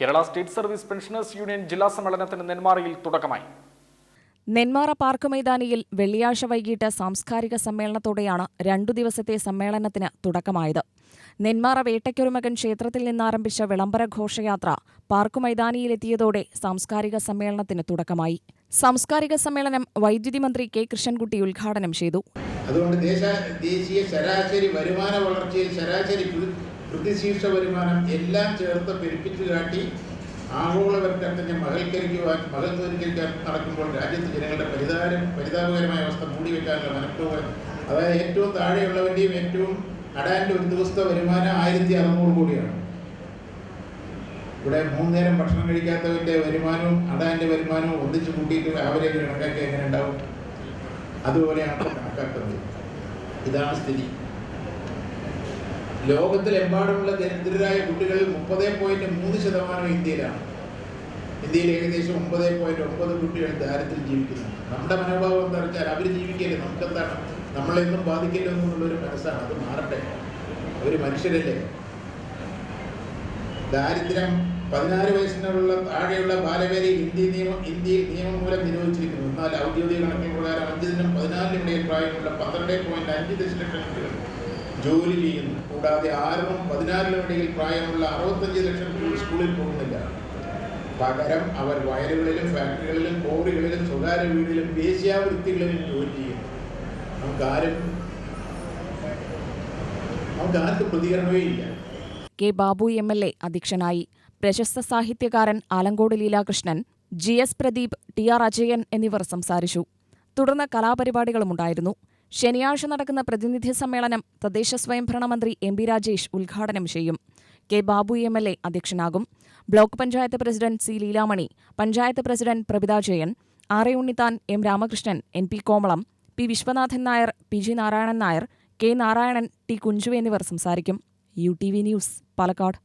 Kerala state service pensioners union ജില്ലാ സമ്മേളനത്തിന് നെന്മാറയിൽ തുടക്കമായി. നെന്മാറ പാർക്ക് മൈതാനിയിൽ വെള്ളിയാഴ്ച വൈകിട്ട് സാംസ്കാരിക സമ്മേളനത്തോടെയാണ് രണ്ടു ദിവസത്തെ സമ്മേളനത്തിന് തുടക്കമായത്. നെന്മാറ വേട്ടയ്ക്കൊരുമകൻ ക്ഷേത്രത്തിൽ നിന്നാരംഭിച്ച വിളംബര ഘോഷയാത്ര പാർക്ക് മൈതാനിയിലെത്തിയതോടെ സാംസ്കാരിക സമ്മേളനത്തിന് തുടക്കമായി. സാംസ്കാരിക സമ്മേളനം വൈദ്യുതി മന്ത്രി കെ. കൃഷ്ണൻകുട്ടി ഉദ്ഘാടനം ചെയ്തു. അതുകൊണ്ട് ദേശ ദേശീയ ശരാശരി വരുമാന വളർച്ചയിൽ ശരാശരി പ്രതിശീർഷ വരുമാനം എല്ലാം ചേർത്ത് പെരുപ്പിച്ചു കാട്ടി ആഗോളവൽക്കരണത്തെ മഹൽക്കരിക്കുവാൻ മഹത്വവൽക്കരിക്കാൻ നടക്കുമ്പോൾ രാജ്യത്ത് ജനങ്ങളുടെ പരിതാരം പരിതാപകരമായ അവസ്ഥ മൂടിവെക്കാനുള്ള മനഃപൂർവം അതായത് ഏറ്റവും താഴെയുള്ളവന്റെയും ഏറ്റവും അടാന്റെ ഒരു ദിവസത്തെ വരുമാനം ആയിരത്തി അറുന്നൂറ് കോടിയാണ്. ഇവിടെ മൂന്ന് നേരം ഭക്ഷണം കഴിക്കാത്തവന്റെ വരുമാനവും അടാന്റെ വരുമാനവും ഒന്നിച്ചു കൂട്ടിയിട്ട് അവരെ കണക്കാക്കി എങ്ങനെ ഉണ്ടാവും? അതുപോലെയാണ് കണക്കാക്കുന്നത്. ഇതാണ് സ്ഥിതി. ലോകത്തിലെമ്പാടുമുള്ള ദരിദ്രരായ കുട്ടികളിൽ മുപ്പത് പോയിന്റ് മൂന്ന് ശതമാനം ഇന്ത്യയിലാണ്. ഇന്ത്യയിൽ ഏകദേശം ഒമ്പത് പോയിന്റ് ഒമ്പത് കുട്ടികൾ ദാരിദ്ര്യം ജീവിക്കുന്നു. നമ്മുടെ മനോഭാവം എന്താ വെച്ചാൽ അവർ ജീവിക്കല്ലേ? നമുക്കെന്താണ്? നമ്മളെന്നും ബാധിക്കില്ല എന്നുള്ളൊരു മനസ്സാണ്. അത് മാറട്ടെ. അവർ മനുഷ്യരല്ലേ? ദാരിദ്ര്യം പതിനാറ് വയസ്സിനുള്ള താഴെയുള്ള ബാലവേലി ഇന്ത്യ നിയമം ഇന്ത്യയിൽ നിയമം മൂലം നിരോധിച്ചിരിക്കുന്നു. എന്നാൽ ഔദ്യോഗിക കണക്കിന് പ്രകാരം അഞ്ചിനും പതിനാലിനും ഇടയിൽ പ്രായമുള്ള പന്ത്രണ്ട് പോയിന്റ് അഞ്ച് ദശലക്ഷം കുട്ടികൾ ജോലി ചെയ്യുന്നു. കൂടാതെ ആറിനും പതിനാറിനും ഇടയിൽ പ്രായമുള്ള അറുപത്തഞ്ച് ലക്ഷം കുട്ടികൾ സ്കൂളിൽ പോകുന്നില്ല. പകരം അവർ വയലുകളിലും ഫാക്ടറികളിലും കോറികളിലും സ്വകാര്യ വീടിലും വേശ്യാവൃത്തികളിലും ജോലി ചെയ്യുന്നു. നമുക്കാരും നമുക്ക് ആർക്കും പ്രതികരണമേ ഇല്ല. K Babu M L A അധ്യക്ഷനായി പ്രശസ്ത സാഹിത്യകാരൻ Alankode Leelakrishnan G S Pradeep T R Ajayan എന്നിവർ സംസാരിച്ചു. തുടർന്ന് കലാപരിപാടികളുമുണ്ടായിരുന്നു. ശനിയാഴ്ച നടക്കുന്ന പ്രതിനിധി സമ്മേളനം തദ്ദേശ സ്വയംഭരണ മന്ത്രി എം ബി രാജേഷ് ഉദ്ഘാടനം ചെയ്യും. K Babu M L A അധ്യക്ഷനാകും. Block panchayat president C Leelamani panchayat president Prabhitha Jayan R A Unnithan M Ramakrishnan N P Komalam P Viswanathan Nair P G Narayanan Nair K Narayanan T Kunju എന്നിവർ സംസാരിക്കും. U T V news Palakkad.